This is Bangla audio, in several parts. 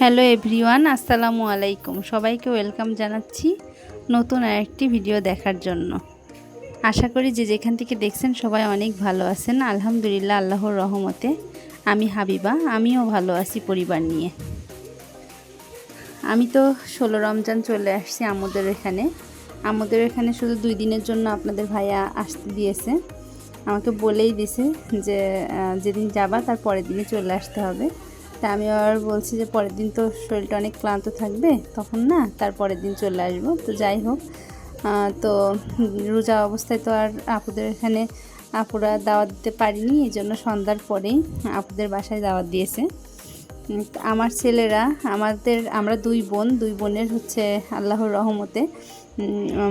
হ্যালো এভরিওয়ান, আসসালামু আলাইকুম। সবাইকে ওয়েলকাম জানাচ্ছি নতুন আরেকটি ভিডিও দেখার জন্য। আশা করি যে যেখান থেকে দেখছেন সবাই অনেক ভালো আছেন। আলহামদুলিল্লাহ, আল্লাহর রহমতে আমি হাবিবা, আমিও ভালো আছি পরিবার নিয়ে। আমি তো ষোলো রমজান চলে আসছি আমাদের এখানে। আমাদের এখানে শুধু দুই দিনের জন্য আপনাদের ভাইয়া আসতে দিয়েছে। আমাকে বলেই দিছে যে যেদিন যাবা তার পরের দিনে চলে আসতে হবে। তা আমি আবার বলছি যে পরের দিন তো শরীরটা অনেক ক্লান্ত থাকবে, তখন না তার পরের দিন চলে আসব। তো যাই হোক তো রোজা অবস্থায় তো আর আপুদের এখানে আপুরা দাওয়াত দিতে পারিনি, এই জন্য সন্ধ্যার পরেই আপুদের বাসায় দাওয়াত দিয়েছে। আমার ছেলেরা, আমাদের, আমরা দুই বোন, দুই বোনের হচ্ছে আল্লাহর রহমতে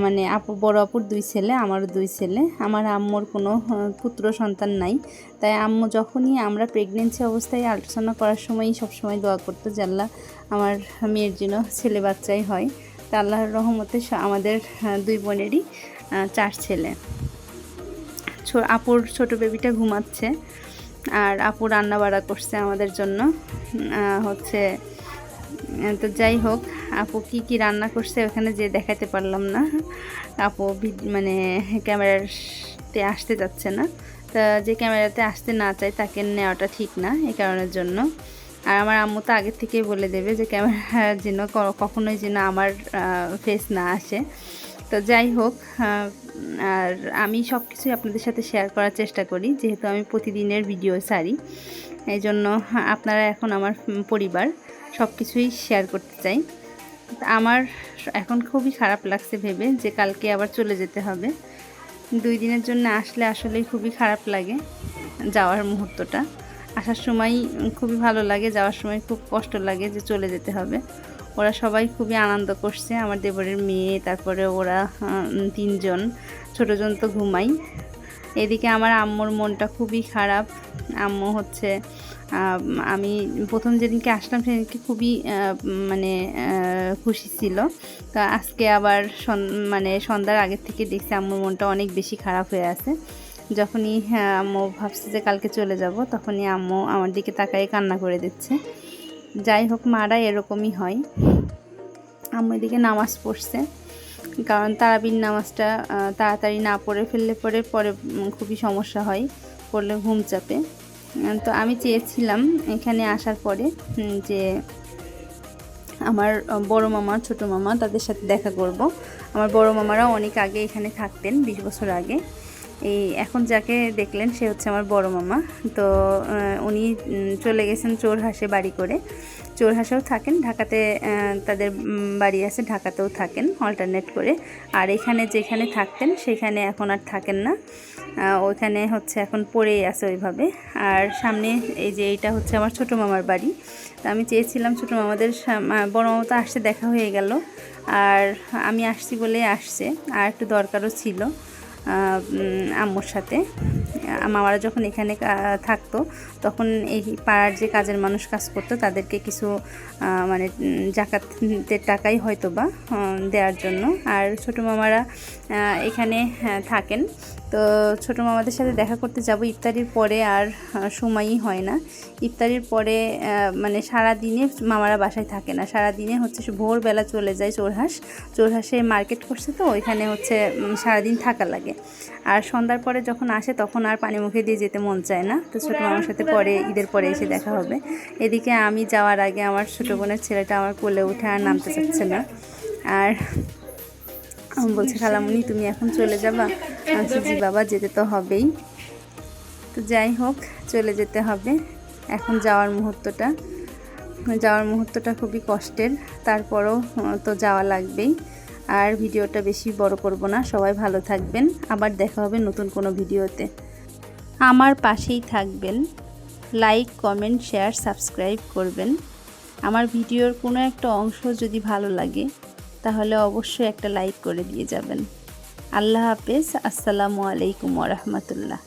মানে আপু, বড় আপুর দুই ছেলে, আমারও দুই ছেলে। আমার আম্মুর কোনো পুত্র সন্তান নাই। তাই আম্মু যখনই আমরা প্রেগনেন্সি অবস্থায় আলোচনা করার সময়ই সবসময় দোয়া করতো আল্লাহ আমার মেয়ের জন্য ছেলে বাচ্চাই হয়। তা আল্লাহর রহমতে আমাদের দুই বোনেরই চার ছেলে। আপুর ছোট বেবিটা ঘুমাচ্ছে। আর আপু রান্না বাড়া করছে আমাদের জন্য। হচ্ছে তো যাই হোক, আপু কি কি রান্না করছে ওখানে যে দেখাতে পারলাম না। আপু মানে ক্যামেরাতে আসতে যাচ্ছে না। তা যে ক্যামেরাতে আসতে না চায় তাকে নেওয়াটা ঠিক না এই কারণের জন্য। আর আমার আম্মু তো আগের থেকেই বলে দেবে যে ক্যামেরার যেন কখনোই যেন আমার ফেস না আসে। তো যাই হোক আর আমি সব কিছুই আপনাদের সাথে শেয়ার করার চেষ্টা করি, যেহেতু আমি প্রতিদিনের ভিডিও সারি এই জন্য আপনারা এখন আমার পরিবার। সব কিছুই শেয়ার করতে চাই। আমার এখন খুবই খারাপ লাগছে ভেবে যে কালকে আবার চলে যেতে হবে। দুই দিনের জন্য আসলে আসলেই খুবই খারাপ লাগে যাওয়ার মুহূর্তটা। আসার সময় খুবই ভালো লাগে, যাওয়ার সময় খুব কষ্ট লাগে যে চলে যেতে হবে। ওরা সবাই খুবই আনন্দ করছে, আমার দেবরের মেয়ে, তারপরে ওরা তিনজন, ছোটোজন তো ঘুমাই। এদিকে আমার আম্মুর মনটা খুবই খারাপ। আম্মু হচ্ছে আমি প্রথম যেদিনকে আসলাম সেদিনকে খুবই মানে খুশি ছিল। তো আজকে আবার মানে সন্ধ্যার আগের থেকে দেখছি আম্মুর মনটা অনেক বেশি খারাপ হয়ে আছে। যখনই হ্যাঁ, আম্মু ভাবছে যে কালকে চলে যাব তখনই আম্মু আমার দিকে তাকাই কান্না করে দিচ্ছে। যাই হোক মারা এরকমই হয়। আম্মু এদিকে নামাজ পড়ছে। কারণ তারাবির নামাজটা তাড়াতাড়ি না পড়ে ফেললে পরে পরে খুবই সমস্যা হয় পড়লে ঘুম চাপে। তো আমি চেয়েছিলাম এখানে আসার পরে যে আমার বড় মামা, ছোট মামা তাদের সাথে দেখা করব। আমার বড় মামারাও অনেক আগে এখানে থাকতেন, বিশ বছর আগে। এই এখন যাকে দেখলেন, সে হচ্ছে আমার বড় মামা। তো উনি চলে গেছেন চোরহাসে বাড়ি করে। চোরহাসেও থাকেন, ঢাকাতে তাদের বাড়ি আছে, ঢাকাতেও থাকেন অল্টারনেট করে। আর এখানে যেখানে থাকতেন, সেখানে এখন আর থাকেন না। ওইখানে হচ্ছে এখন পড়েই আছে ওইভাবে। আর সামনে এই যে এইটা হচ্ছে আমার ছোটো মামার বাড়ি। তা আমি চেয়েছিলাম ছোটো মামাদের বড় মামা তো আসতে দেখা হয়ে গেল। আর আমি আসছি বলে আসছে। আর একটু দরকারও ছিল। আম্মুর সাথে। মামারা যখন এখানে থাকতো, তখন এই পাড়ার যে কাজের মানুষ কাজ করতো, তাদেরকে কিছু মানে জাকাতের টাকাই হয়তো বা দেওয়ার জন্য। আর ছোটো মামারা এখানে থাকেন। তো ছোটো মামাদের সাথে দেখা করতে যাব, ইফতারির পরে আর সময়ই হয় না। ইফতারির পরে মানে সারা দিনে মামারা বাসায় থাকে না। সারা দিনে হচ্ছে ভোরবেলা চলে যায় চোরহাস। চোরহাসে মার্কেট করছে তো, ওইখানে হচ্ছে সারাদিন থাকা লাগে। আর সন্ধ্যার পরে যখন আসে, তখন আর পানি মুখে দিয়ে যেতে মন চায় না। তো ছোটো মামার সাথে পরে ঈদের পরে এসে দেখা হবে। এদিকে আমি যাওয়ার আগে আমার ছোটো বোনের ছেলেটা আমার কোলে উঠে আর নামতে চাচ্ছে না। আর আমি বলছে খালামুনি তুমি এখন চলে যাবা? জি বাবা যেতে তো হবেই। তো যাই হোক চলে যেতে হবে। এখন যাওয়ার মুহূর্তটা। যাওয়ার মুহূর্তটা খুবই কষ্টের। তারপরও তো যাওয়া লাগবেই। আর ভিডিওটা বেশি বড় করব না। সবাই ভালো থাকবেন। আবার দেখা হবে নতুন কোনো ভিডিওতে। আমার পাশেই থাকবেন। লাইক কমেন্ট শেয়ার সাবস্ক্রাইব করবেন। আমার ভিডিওর কোনো একটা অংশ যদি ভালো লাগে, তাহলে অবশ্যই একটা লাইক করে দিয়ে যাবেন। আল্লাহ হাফেজ। আসসালামু আলাইকুম ওরহমতুল্লাহ